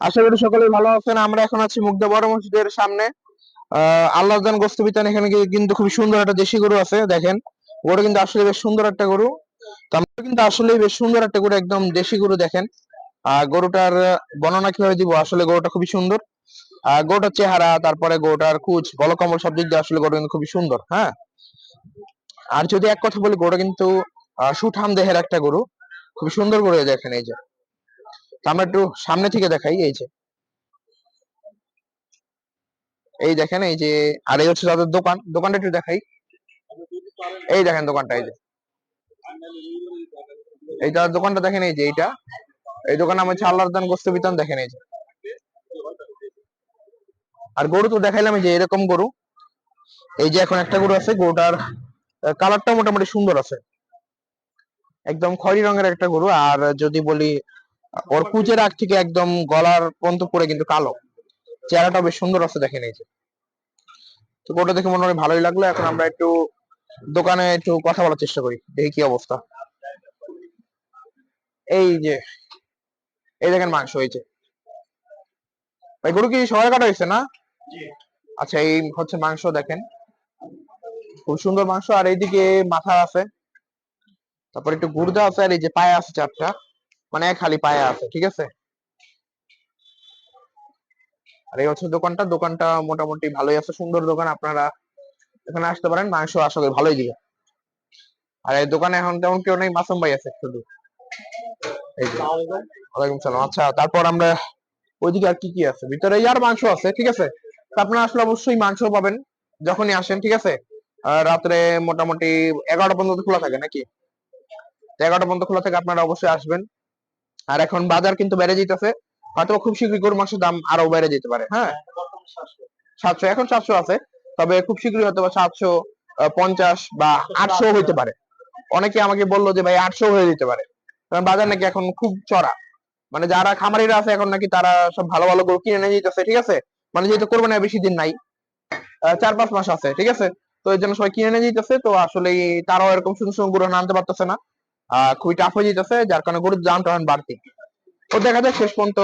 আশা করি সকলেই ভালো আছেন। আমরা এখন আছি মুগ্ধা বড় মসজিদের সামনে। আহ আল্লাহদান গোস্ত বিতান এখানে কিন্তু খুবই সুন্দর একটা দেশি গরু আছে দেখেন। গরু কিন্তু আসলে বেশ সুন্দর একটা গরু। তো আমরা কিন্তু আসলে বেশ সুন্দর একটা গরু একদম দেশি গরু দেখেন। আর গরুটার বর্ণনা কীভাবে দিব? আসলে গরুটা খুবই সুন্দর। আর গরুটার চেহারা তারপরে গরুটার কুচ বলকমল সব দিক দিয়ে আসলে গরু কিন্তু খুবই সুন্দর হ্যাঁ? আর যদি এক কথা বলি গরুটা কিন্তু আহ, সুঠাম দেহের একটা গরু। খুবই সুন্দর গরু দেখেন এই যে। আমরা একটু সামনে থেকে দেখাই, এই যে। এই দেখেন, এই যে, আর এই হচ্ছে তাদের দোকান। দোকানটা একটু দেখাই। এই দেখেন দোকানটা, এই যে। এই তার দোকানটা দেখেন, এই যে এইটা। এই দোকান নাম হচ্ছে আল্লাহর দান গোস্ত বিতান, দেখেন, এই যে। আর গরু তো দেখাইলাম, এই যে এরকম গরু। এই যে এখন একটা গরু আছে, গরুটার কালারটা মোটামুটি সুন্দর আছে। একদম খয়েরি রঙের একটা গরু, আর যদি বলি ওর কুচের আগ থেকে একদম গলার পর্যন্ত পরে কিন্তু কালো। চেহারাটা বেশ সুন্দর আছে দেখেন এই যে তো গরুটা দেখে মনে হয় ভালোই লাগল। এখন আমরা একটু দোকানে একটু কথা বলার চেষ্টা করি। দেখি কি অবস্থা। এই যে এই দেখেন মাংস হয়েছে ভাই গরু কি সবাই কাটা হয়েছে না? আচ্ছা এই হচ্ছে মাংস দেখেন। খুব সুন্দর মাংস। আর এইদিকে মাথা আছে। তারপর একটু গুর্দা আছে। আর এই যে পায়ে আছে চারটা। মানে খালি পায়ে আছে, ঠিক আছে? আর এই হচ্ছে দোকানটা দোকানটা মোটামুটি ভালোই আছে, সুন্দর দোকান, আপনারা এখানে আসতে পারেন, মাংস করি ভালোই দিবে। আর এই দোকানে এখন তেমন কেউ নেই, মাসুম ভাই আছে শুধু। আচ্ছা তারপর আমরা ওইদিকে আর কি কি আছে? ভিতরে আর মাংস আছে, ঠিক আছে? আপনারা আসলে অবশ্যই মাংস পাবেন, যখনই আসেন, ঠিক আছে? রাত্রে মোটামুটি এগারোটা পর্যন্ত খোলা থাকে নাকি? এগারোটা পর্যন্ত খোলা থাকে, আপনারা অবশ্যই আসবেন। আর এখন বাজার কিন্তু বেড়ে যেতেছে হয়তো খুব শীঘ্রই গরুর মাংসের দাম আরও বেড়ে যেতে পারে হ্যাঁ? সাতশো, এখন সাতশো আছে। তবে খুব শীঘ্রই হয়তো সাতশো পঞ্চাশ বা আটশো হইতে পারে। অনেকে আমাকে বলল যে, ভাই, আটশো হয়ে যেতে পারে। কারণ বাজার নাকি এখন খুব চড়া। মানে যারা খামারিরা আছে এখন নাকি তারা সব ভালো ভালো গরু কিনে নিয়ে যেতেছে ঠিক আছে? মানে যেহেতু কোরবানি আর বেশি দিন নাই চার, পাঁচ মাস আছে, ঠিক আছে? তো এই জন্য সবাই কিনে নিয়ে যেতেছে তো আসলে তারাও এরকম সুন্দর সুন্দর গরু আনতে পারতেছে না। খুবই টাফ হয়ে যেতেছে যার কারণে গরুর দামটা এখন বাড়তি। তো দেখা যাক শেষ পর্যন্ত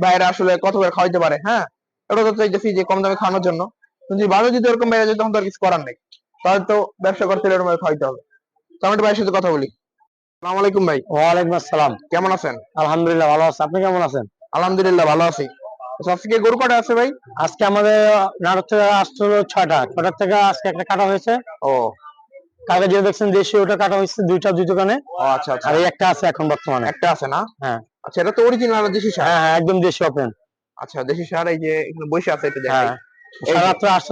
বাইরে আসলে কত করে খাওয়াইতে পারে হ্যাঁ? এটা তো চাইতেছি যে কম দামে খাওয়ানোর জন্য। কিন্তু বাজার যদি এরকম বেড়ে যায় তখন তো আর কিছু করার নেই। তাহলে তো ব্যবসা করতে হলে এরকম খাওয়াইতে হবে। তো আমি ভাইয়ের সাথে কথা বলি। সালাম আলাইকুম ভাই। ওয়ালাইকুম আসসালাম। কেমন আছেন? আলহামদুলিল্লাহ ভালো আছি। আপনি কেমন আছেন? আলহামদুলিল্লাহ ভালো আছি। আজকে গরু কটা আছে ভাই? আজকে আমাদের নাটক থেকে আসতে হলো ছয়টা। ছয়টার থেকে আজকে একটা কাটা হয়েছে। ও। কালকে দেখছেন দেশি ওটা কাটা হয়েছে দুইটা দুই দোকানে। আচ্ছা আচ্ছা। আর এই একটা আছে এখন বর্তমানে। একটা আছে না? হ্যাঁ। আচ্ছা এটা তো অরিজিনাল দেশি সার? হ্যাঁ হ্যাঁ একদম দেশি ওপেন আচ্ছা দেশি সার এই যে এখানে বসে আছে এটা দেখাই। হ্যাঁ।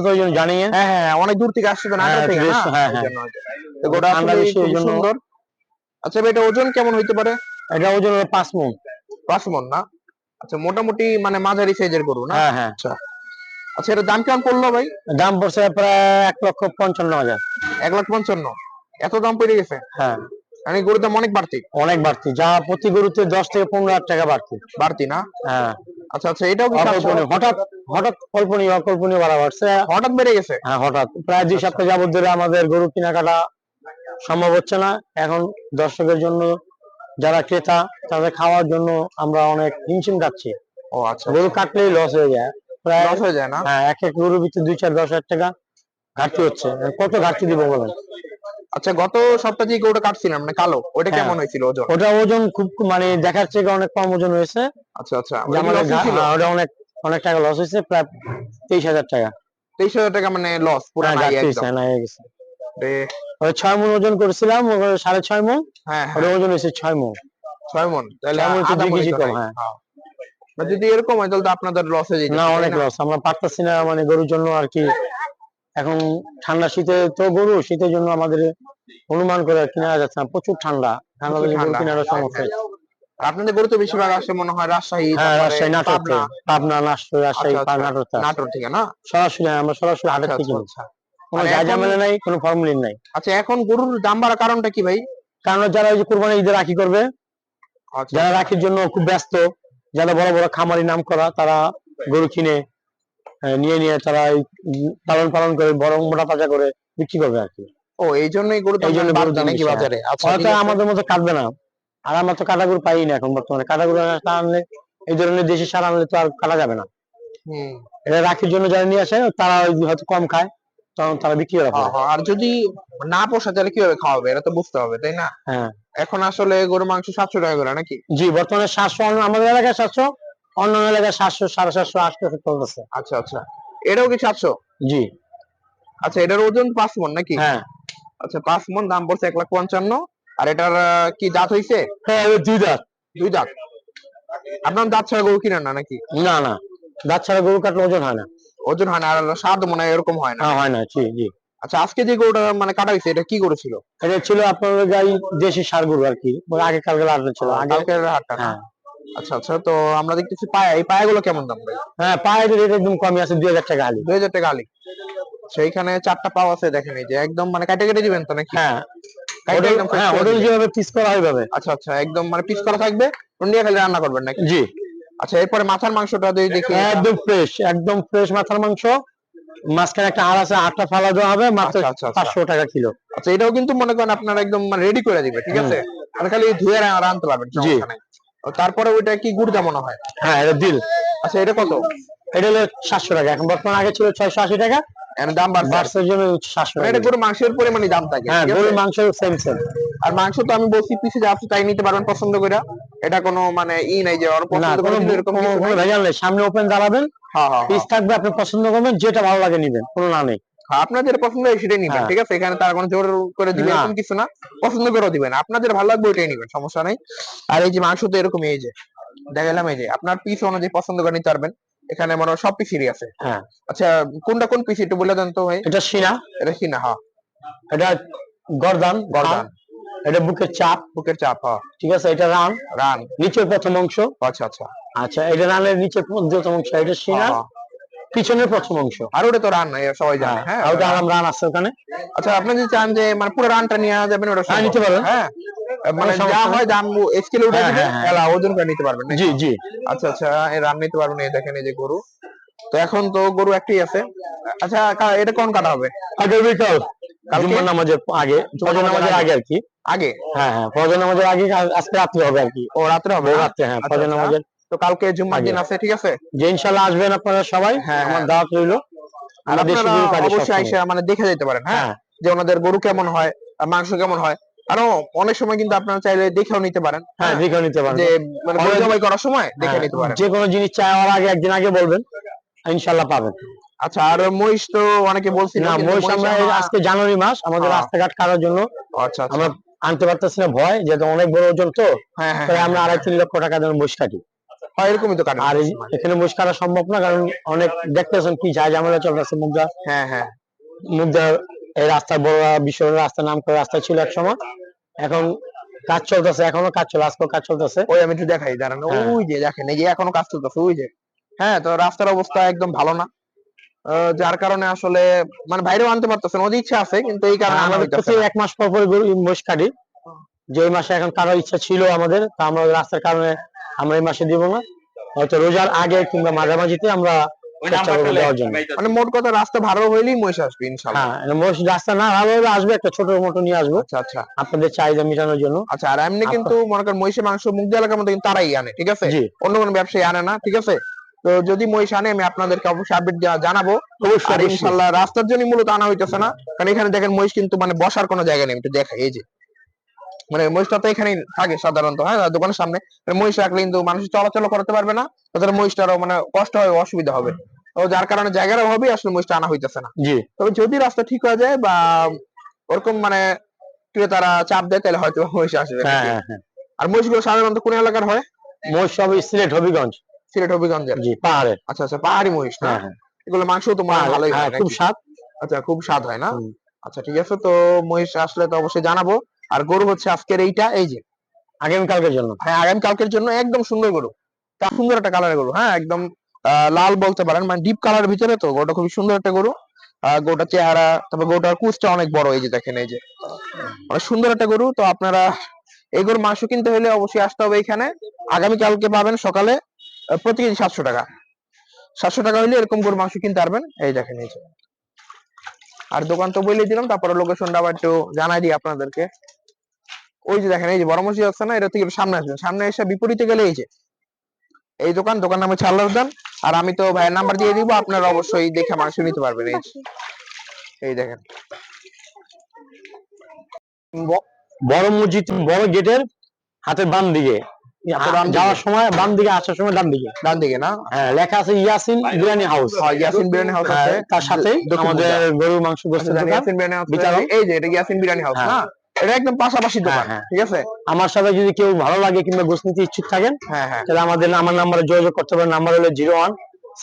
তো ওই জানিয়ে হ্যাঁ হ্যাঁ অনেক দূর থেকে আসছে তো নাটোর হ্যাঁ, থেকে না? হ্যাঁ, হ্যাঁ। তো গোটা ঠান্ডা বেশি, ওই জন্য- সুন্দর। আচ্ছা এটা ওজন কেমন হইতে পারে? এটা ওজন না? আচ্ছা মোটামুটি মানে মাঝারি সাইজের গরু না? হ্যাঁ হ্যাঁ। আচ্ছা। এটা দাম কেমন পড়ল ভাই? দাম পড়ছে প্রায় এক লক্ষ পঞ্চান্ন হাজার। এক লাখ পঞ্চান্ন। এত দাম পড়ে গেছে? হ্যাঁ। মানে গরুর দাম অনেক বাড়তি? অনেক বাড়তি। যা প্রতি গরুতে দশ থেকে পনেরো হাজার টাকা বাড়তি। বাড়তি না? হ্যাঁ। আচ্ছা আচ্ছা এটাও হঠাৎ হঠাৎ কল্পনীয় অকল্পনীয় বাড়া বাড়ছে। হঠাৎ বেড়ে গেছে? হ্যাঁ হঠাৎ। প্রায় দুই সপ্তাহ যাবত ধরে আমাদের গরু কেনাকাটা সম্ভব হচ্ছে না। এখন দর্শকের জন্য যারা ক্রেতা তাদের খাওয়ার জন্য আমরা অনেক হিমশিম খাচ্ছি। ও আচ্ছা গরু কাটলেই লস হয়ে যায়। প্রায় লস হয়ে যায় না? হ্যাঁ এক এক গরুর ভিতরে দুই চার দশ হাজার টাকা ঘাটতি হচ্ছে। কত ঘাটতি দিব বলেন? আচ্ছা গত সপ্তাহে যে গরুটা কাটছিলাম মানে কালো ওটা হ্যাঁ। কেমন হয়েছিল ওজন? ওটা ওজন খুব মানে দেখার থেকে অনেক কম ওজন হয়েছে। আচ্ছা আচ্ছা ছিল হ্যাঁ, ওটা অনেক অনেক টাকা লস হয়েছে প্রায় তেইশ হাজার টাকা। তেইশ হাজার টাকা মানে লস পুরো হ্যাঁ, নাই গেছে। ওই ছয় মন ওজন করেছিলাম সাড়ে ছয় মন হ্যাঁ ওটা ওজন হয়েছে ছয় মন ছয় মন তাহলে আধা কেজি কম, হয়। হ্যাঁ। যদি এরকম হয় তাহলে তো আপনাদের লস হয়ে যেত না অনেক লস আমরা পারতেছি না মানে গরুর জন্য আর কি। এখন ঠান্ডা শীতে তো গরু শীতের জন্য আমাদের অনুমান করে কিনা যাচ্ছে না। প্রচুর ঠান্ডা। ঠান্ডা লেগে গরু কেনার সমস্যা আপনাদের গরু তো বেশিরভাগ আসে মনে হয় রাজশাহী হ্যাঁ রাজশাহী নাটোর পাবনা। রাজশাহী আচ্ছা, আচ্ছা। নাটোর থেকে নাটোর থেকে না? সরাসরি হ্যাঁ, আমরা সরাসরি হাটের আচ্ছা, থেকে কিনি। কোনো মানে ঝামেলা নাই কোনো ফর্মুলিন নাই। আচ্ছা এখন গরুর দাম বাড়ার কারণটা কি ভাই? কারণ যারা ওই যে কোরবানি ঈদের রাখি করবে যারা রাখির জন্য খুব ব্যস্ত যারা বড় বড় খামারি নাম করা তারা গরু কিনে নিয়ে নিয়ে তারা এই লালন পালন করে বড় মোটা তাজা করে বিক্রি করবে আর কি। ও এই জন্যই গরু এই জন্য নাকি। বাজারে? আচ্ছা। আমাদের মতো কাটবে না। আর আমরা তো কাটা গরু পাই না এখন বর্তমানে। কাটা গরু না আনলে এই ধরনের দেশি সার আনলে তো আর কাটা যাবে না। এটা রাখির জন্য যারা নিয়ে আসে তারা হয়তো কম খায় তখন তারা বিক্রি করে। আর যদি না পোষা তাহলে কীভাবে খাওয়াবে? এটা তো বুঝতে হবে তাই না? হ্যাঁ। এখন আসলে গরু মাংস সাতশো টাকা করে নাকি? জি বর্তমানে সাতশো আমাদের এলাকায় সাতশো অন্য এলাকায় সাতশো সাড়ে সাতশো আটশো চলতেছে। আচ্ছা আচ্ছা। এটাও কি সাতশো? জি। আচ্ছা এটার ওজন পাঁচ মন নাকি? হ্যাঁ। আচ্ছা পাঁচ মন দাম পড়ছে এক লাখ পঞ্চান্ন। আর এটার কি দাঁত হইছে? হ্যাঁ দুই দাঁত দুই দাঁত আপনার দাঁত ছাড়া গরু কিনেন না নাকি? না না। দাঁত ছাড়া গরু কাটলে ওজন হয় না। ওজন হয় না আর স্বাদ মনে হয় এরকম হয় না। হ্যাঁ হয় না জি জি। আচ্ছা আজকে যে গরুটা মানে কাটা হয়েছে এটা কি গরু ছিল? এটা ছিল আপনার গাই দেশি সার গরু আর কি। আগে কালকে লাগানো ছিল আগে কালকের হাটটা। না হ্যাঁ। আচ্ছা আচ্ছা তো আমরা দেখতেছি পায়া এই পায়াগুলো কেমন দাম ভাই? হ্যাঁ পায়ের রেট একদম কমই আছে দুই হাজার টাকা আলি। দুই হাজার টাকা আলি। সেইখানে চারটা পাও আছে দেখেন এই যে একদম মানে কেটে কেটে দিবেন তো নাকি? হ্যাঁ। একদম হ্যাঁ যেভাবে পিস করা হয় ওইভাবে। আচ্ছা আচ্ছা একদম মানে পিস করা থাকবে নিয়ে খালি রান্না করবেন নাকি? জি। আচ্ছা এরপরে মাথার মাংসটা যদি দেখি। একদম ফ্রেশ একদম ফ্রেশ মাথার মাংস। মাঝখানে একটা আর আছে আটটা ফালা দেওয়া হবে মাত্র আচ্ছা, আচ্ছা, আচ্ছা। পাঁচশো টাকা কিলো। আচ্ছা এটাও কিন্তু মনে করেন আপনারা একদম মানে রেডি করে দিবে ঠিক আছে? মানে খালি ধুয়ে রা- রানতে পারবেন। ও তারপরে ওইটা কি গুড় মনে হয়? হ্যাঁ এটা দিল আচ্ছা এটা কত? এটা হলো সাতশো টাকা। এখন বর্তমানে আগে ছিল ছয়শো আশি টাকা। দাম বাড়ছে। জন্য সাতশো মানে টাকা। এটা গরু মাংসের পরিমাণই দাম থাকে হ্যাঁ? গরুর মাংস সেম সেম আর মাংস তো আমি বলছি পিসে যা আছে তাই নিতে পারবেন পছন্দ করে এটা কোনো মানে ই নাই যে সামনে ওপেন দাঁড়াবেন হ্যাঁ হ্যাঁ পিস থাকবে আপনি পছন্দ করবেন যেটা ভালো লাগে নিবেন কোনো না নেই। আপনার যেটা পছন্দ হয় সেটাই নিবেন হ্যাঁ। ঠিক আছে? এখানে তার কোনো জোর করে দিবেন এরকম কিছু না। পছন্দ করে দিবেন। আপনার যেটা ভালো লাগবে ওইটাই নিবেন সমস্যা নাই। আর এই যে মাংস তো এরকম এই যে দেখালাম এই যে আপনার পিস অনুযায়ী পছন্দ করে নিতে পারবেন। এখানে মনে হয় সব পিসেরই আছে। হ্যাঁ। আচ্ছা কোনটা কোন পিস একটু বলে দেন তো ভাই? এটা সিনা এটা কি না হ্যাঁ এটা গরদান। গর্দান। এটা বুকের চাপ? বুকের চাপ হ্যাঁ। ঠিক আছে এটা রান? রান। নিচের প্রথম অংশ? আচ্ছা আচ্ছা। আচ্ছা এটা রানের নিচের প্রথম অংশ এটা সিনা হ্যাঁ, হ্যাঁ। পিছনের প্রথম অংশ? আর ওটা তো রান এ সবাই জানে হ্যাঁ ওটা আরাম রান আছে ওখানে? আচ্ছা আপনি যদি চান যে মানে পুরো রানটা নিয়ে যাবেন ওটা হ্যাঁ, নিতে পারবেন। হ্যাঁ। মানে যা হয় দাম স্কেলে উঠে হ্যাঁ, হ্যাঁ, হ্যাঁ। এলা ওজন করে নিতে পারবেন। জি জি। আচ্ছা আচ্ছা এই রান নিতে পারবেন এই দেখেন এই যে গরু। তো এখন তো গরু একটাই আছে। আচ্ছা এটা কোন কাটা হবে? আগে বিকাল? জুম্মার নামাজের আগে ফজর নামাজের আগে আর কি। আগে হ্যাঁ হ্যাঁ ফজর নামাজের আগে আজকে রাত্রে হবে আর কি। ও রাত্রে হবে রাত্রে হ্যাঁ আচ্ছা, ফজর আচ্ছা। নামাজের তো কালকে জুম্মার দিন আছে ঠিক আছে? যে ইনশাল্লাহ আসবেন আপনারা সবাই হ্যাঁ, আমার হ্যাঁ। দাওয়াত রইল। আমরা দেশি আপনারা গরু অবশ্যই। আইসা মানে দেখে যেতে পারেন হ্যাঁ? হ্যাঁ। যে ওনাদের গরু কেমন হয় আর মাংস কেমন হয়। আরও অনেক সময় কিন্তু আপনারা চাইলে দেখেও নিতে পারেন হ্যাঁ? দেখেও নিতে পারেন। যে মানে জবাই করার সময় দেখে হ্যাঁ, নিতে পারেন। যে কোনো জিনিস চাওয়ার আগে একদিন আগে বলবেন ইনশাআল্লাহ পাবেন। আচ্ছা আর মহিষ তো অনেকে বলছি না মহিষ আমরা আজকে জানুয়ারি মাস আমাদের হ্যাঁ। রাস্তাঘাট কাটার জন্য। আচ্ছা আচ্ছা। আমরা আনতে পারতেছি না ভয় যেহেতু অনেক বড় ওজন তো হ্যাঁ হ্যাঁ তাই আমরা আড়াই তিন লক্ষ টাকা দিয়ে মহিষ কাটি। হয়, এরকমই তো কাটে। আর এখানে মহিষ কাটা সম্ভব না কারণ অনেক দেখতেছেন কি যায় ঝামেলা চলতেছে মুগদা। হ্যাঁ হ্যাঁ। মুগদা এই রাস্তা বড় বিশ্ব রাস্তা নাম করে রাস্তা ছিল এক সময়। এখন কাজ চলতেছে এখনও কাজ চলে আজকেও কাজ চলতেছে। ওই আমি একটু দেখাই দাঁড়ান। ওই যে দেখেন এই যে এখনও কাজ চলতেছে ওই যে। হ্যাঁ তো রাস্তার অবস্থা একদম ভালো না। যার কারণে আসলে মানে বাইরেও আনতে পারতেছেন ওদের ইচ্ছা আছে কিন্তু এই কারণে আনা আমাদের কাছে এক মাস পর পর গরু মহিষ কাটি যে এই মাসে এখন কাটার ইচ্ছা ছিল আমাদের তা আমরা রাস্তার কারণে আমরা এই মাসে দিব না। হয়তো রোজার আগে কিংবা মাঝামাঝিতে আমরা মানে মোট কথা রাস্তা ভালো হইলেই মহিষ আসবে ইনশাল্লাহ। হ্যাঁ মহিষ রাস্তা না ভালো হলে আসবে একটা ছোট মোটো নিয়ে আসব। আচ্ছা আচ্ছা। আপনাদের চাহিদা মেটানোর জন্য। আচ্ছা আর এমনি কিন্তু মনে করেন মহিষের মাংস মুখ দিয়ে এলাকার মধ্যে কিন্তু তারাই আনে ঠিক আছে? অন্য কোনো ব্যবসায়ী আনে না ঠিক আছে? তো যদি মহিষ আনে আমি আপনাদেরকে অবশ্যই আপডেট জানাব। আর ইনশাল্লাহ রাস্তার জন্য মূলত আনা হইতেছে না। কারণ এখানে দেখেন মহিষ কিন্তু মানে বসার কোনো জায়গা নেই। একটু দেখাই এই যে। মানে মহিষটা তো এখানেই থাকে সাধারণত হ্যাঁ দোকানের সামনে। মানে মহিষ রাখলে কিন্তু মানুষ চলাচল করতে পারবে না। তাদের মহিষটারও মানে কষ্ট হবে অসুবিধা হবে। তো যার কারণে জায়গার অভাবে আসলে মহিষটা আনা হইতেছে না। জি। তবে যদি রাস্তা ঠিক হয়ে যায় বা ওরকম মানে ক্রেতারা চাপ দেয় তাহলে হয়তো মহিষ আসবে। হ্যাঁ হ্যাঁ হ্যাঁ। আর মহিষগুলো সাধারণত কোন এলাকার হয়? মহিষ সব সিলেট হবিগঞ্জ। সিলেট হবিগঞ্জের জি পাহাড়ের আচ্ছা আচ্ছা পাহাড়ি মহিষ না? হ্যাঁ হ্যাঁ। এগুলো মাংস তো মনে ভালোই হ্যাঁ হয় খুব স্বাদ। আচ্ছা খুব স্বাদ হয় না? আচ্ছা ঠিক আছে তো মহিষ আসলে তো অবশ্যই জানাব। আর গরু হচ্ছে আজকের এইটা এই যে। আগামীকালকের জন্য। হ্যাঁ আগামী কালকের জন্য একদম সুন্দর গরু। তা সুন্দর একটা কালারের গরু হ্যাঁ একদম লাল বলতে পারেন মানে ডিপ কালারের ভিতরে তো গরুটা খুবই সুন্দর একটা গরু। গরুটার চেহারা তারপর গোটার কুচটা অনেক বড় এই যে দেখেন এই যে। অনেক সুন্দর একটা গরু তো আপনারা এই গরুর মাংস কিনতে হলে অবশ্যই আসতে হবে এখানে। আগামী কালকে পাবেন সকালে। প্রতি কেজি সাতশো টাকা। সাতশো টাকা হলে এরকম গরুর মাংস কিনতে পারবেন। এই দেখেন, এই আর দোকান তো বলে দিলাম, তারপরে লোকেশনটা আবার একটু জানাই দিই আপনাদেরকে। ওই যে দেখেন, এই যে বড় মসজিদ আছে না, এটা থেকে সামনে আসবেন। সামনে এসে বিপরীতে গেলে এই যে, এই দোকান দোকান নামে ছাড়লার দান আর আমি তো ভাইয়ের নাম্বার দিয়ে দিব, আপনারা অবশ্যই দেখে মাংস নিতে পারবেন, এই এই দেখেন। বড় মসজিদ, বড় গেটের হাতের বাম দিকে। যাওয়ার সময় বাম দিকে আসার সময় ডান দিকে ডান দিকে না? হ্যাঁ লেখা আছে ইয়াসিন বিরিয়ানি হাউস। হ্যাঁ, ইয়াসিন বিরিয়ানি হাউস হ্যাঁ, আছে তার সাথে আমাদের গরুর মাংস আচ্ছা, জানি দোকান। ইয়াসিন বিরিয়ানি হাউস। এই যে এটা ইয়াসিন বিরিয়ানি হাউস হ্যাঁ। না? এটা একদম পাশাপাশি দোকান হ্যাঁ, ঠিক আছে? আমার সাথে যদি কেউ ভালো লাগে কিংবা গোস্ত নিতে ইচ্ছুক থাকেন হ্যাঁ হ্যাঁ। তাহলে আমাদের আমার নাম্বারে যোগাযোগ করতে পারেন। নাম্বার হলো zero one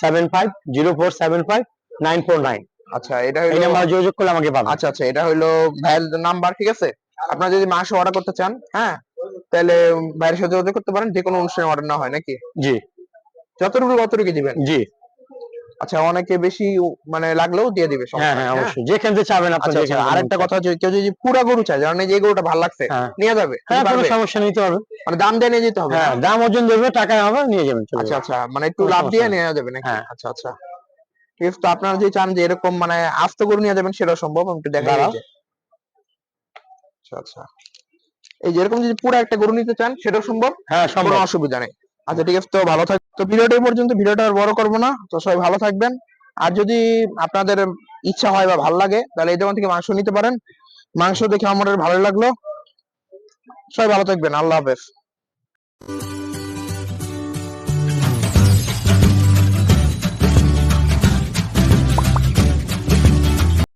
seven five zero four seven five nine four nine. আচ্ছা এটা এই হলো নাম্বারে যোগাযোগ করলে আমাকে পাবেন। আচ্ছা আচ্ছা এটা হলো ভাইয়ের নাম্বার ঠিক আছে? আপনারা যদি মাংস অর্ডার করতে চান হ্যাঁ তাহলে ভাইয়ের সাথে যোগাযোগ করতে পারেন যে কোনো অনুষ্ঠানে অর্ডার না হয় নাকি? জি। যতটুকু ততটুকু দিবেন? জি। আচ্ছা অনেকে বেশি মানে লাগলেও দিয়ে দিবে হ্যাঁ হ্যাঁ অবশ্যই। যেখান থেকে চাবেন আপনি আচ্ছা আচ্ছা আরেকটা কথা হচ্ছে কেউ যদি পুরা গরু চায় জানেন এই যে গরুটা ভালো লাগছে হ্যাঁ। নিয়ে যাবে হ্যাঁ কোনো? সমস্যা নিতে পারবেন মানে দাম দিয়ে নিয়ে যেতে হবে হ্যাঁ দাম ওজন দেবে টাকা হবে নিয়ে যাবেন আচ্ছা আচ্ছা মানে একটু লাভ দিয়ে। নেওয়া যাবে নাকি? হ্যাঁ। আচ্ছা আচ্ছা। তো আপনারা যদি চান যে এরকম মানে আস্ত গরু নিয়ে যাবেন সেটা সম্ভব আমি একটু দাঁড়াও। আচ্ছা আচ্ছা। এই যেরকম যদি পুরো একটা গরু নিতে চান সেটাও সম্ভব। হ্যাঁ কোনো সম্ভব অসুবিধা নেই। আচ্ছা ঠিক আছে তো ভালো থাক তো ভিডিওটা পর্যন্ত ভিডিওটা আর বড় করব না। তো সবাই ভালো থাকবেন। আর যদি আপনাদের ইচ্ছা হয় বা ভালো লাগে তাহলে এই দোকান থেকে মাংস নিতে পারেন। মাংস দেখে আমার ভালো লাগল। সবাই ভালো থাকবেন। আল্লাহ হাফেজ।